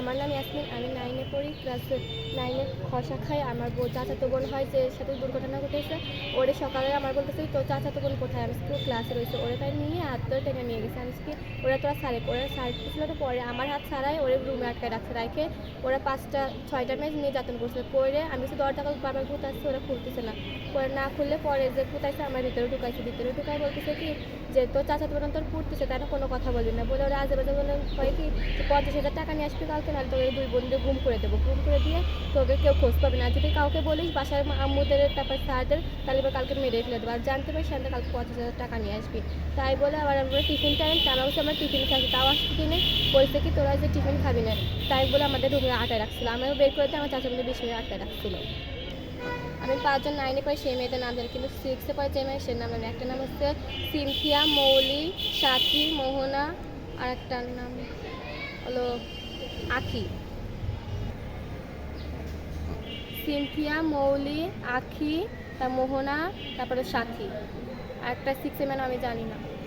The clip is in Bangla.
আমার নাম ইয়াসমিন, আমি নাইনে পড়ি ক্লাস নাইনে খসা খাই আমার চাচাতো বোন হয় যে সাথে দুর্ঘটনা ঘটেছে। ওরে সকালে আমার বলতেছে তো চাচাতো বোন কোথায়? আমি স্কুল ক্লাসে রয়েছে, ওরে তাই নিয়ে হাত ধরে টেনে নিয়ে গেছে। আমি কি ওরা তোরা সারে ওরা সারে ছিল তো পরে। আমার হাত ছাড়াই ওরে রুমে আটকায় রাখছে। রাখে ওরা পাঁচটা ছয়টা ম্যাচ নিয়ে যাতন করছে। পরে আমি কিছু দরজা বারবার ঘুরতেছে ওরা খুলতেছে না। পরে না খুললে পরে যে কোথাইছে আমার ভিতরে ঢুকাইছে। ভিতরে ঢুকাই বলতেছে কি যে, তোর চাচা তোর তোর পড়তেছে তাই না কোনো কথা বলবি না? বলে ওরা আজে বাজে বলে হয় কি পঞ্চাশ হাজার টাকা নিয়ে আসবি কালকে, নাহলে তোকে দুই বন্ধু ঘুম করে দেবো। ঘুম করে দিয়ে তোকে কেউ খোঁজ পাবে না। যদি কাউকে বলিস, বাসার আম্মুদের তারপর স্যারদের, তাহলে কালকে মেরে ফেলে দেবো। আর জানতে পারিস কালকে পঞ্চাশ হাজার টাকা নিয়ে আসবি। তাই বলে আবার আমরা টিফিন টাইম তারা হচ্ছে আমরা টিফিন খাচ্ছি। তাও আসতে কিনে বলছে কি, তোরা যে টিফিন খাবি না। তাই বলে আমাদের রুমে আটায় রাখছিল। আমিও বের করে আমার চাচা বলে বিশ মিনিট আটটায় রাখছিল। আমি পাঁচজন নাইনে পড়ে সেই মেয়েদের নাম জানি, কিন্তু সিক্সে পড়ে যে মেয়ে সে নাম জানি একটা নাম হচ্ছে সিনথিয়া, মৌলি, সাথী, মোহনা, আর একটার নাম হলো আখি। সিনথিয়া, মৌলি, আখি তার মোহনা, তারপরে সাথী। আর একটা সিক্সে মেয়ে নাম আমি জানি না।